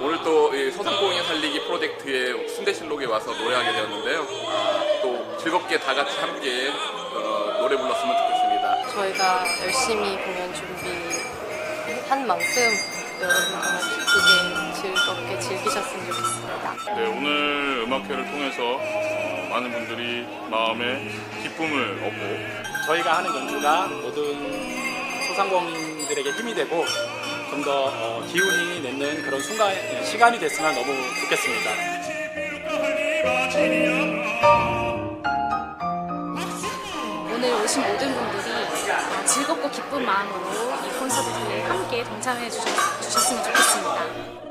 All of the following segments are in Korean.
오늘 또이 소상공인 살리기 프로젝트의 순대실록에 와서 노래하게 되었는데요. 아, 또 즐겁게 다 같이 함께 어, 노래 불렀으면 좋겠습니다. 저희가 열심히 공연 준비한 만큼 여러분도 기쁘게 즐겁게 즐기셨으면 좋겠습니다. 네, 오늘 음악회를 통해서 어, 많은 분들이 마음에 기쁨을 얻고 저희가 하는 연주가 모든 소상공인들에게 힘이 되고 좀더 어, 기운이 내는 그런 순간 시간이 됐으면 너무 좋겠습니다. 오늘 오신 모든 분들이 어, 즐겁고 기쁜 마음으로 이 콘서트에 함께 동참해 주셨, 주셨으면 좋겠습니다.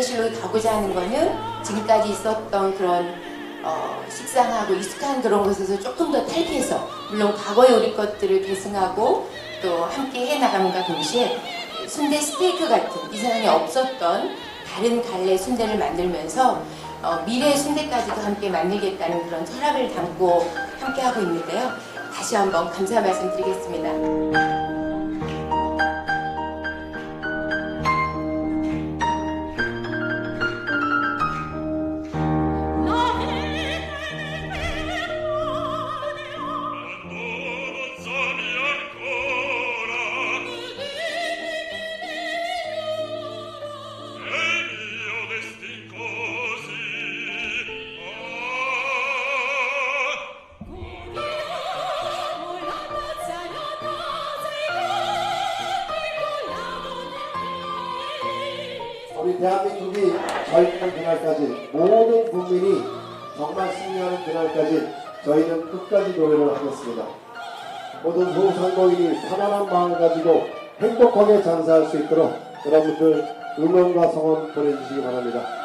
순대실록에 가고자 하는 거는 지금까지 있었던 그런 어, 식상하고 익숙한 그런 것에서 조금 더 탈피해서 물론 과거의 우리 것들을 계승하고 또 함께 해나감과 동시에 순대 스테이크 같은 이 세상에 없었던 다른 갈래 순대를 만들면서 어, 미래의 순대까지도 함께 만들겠다는 그런 철학을 담고 함께 하고 있는데요. 다시 한번 감사 말씀드리겠습니다. 우리 대한민국이 저희는 그날까지 모든 국민이 정말 승리하는 그날까지 저희는 끝까지 노래를 하겠습니다. 모든 소상공인이 편안한 마음 가지고 행복하게 장사할 수 있도록 여러분들 응원과 성원 보내주시기 바랍니다.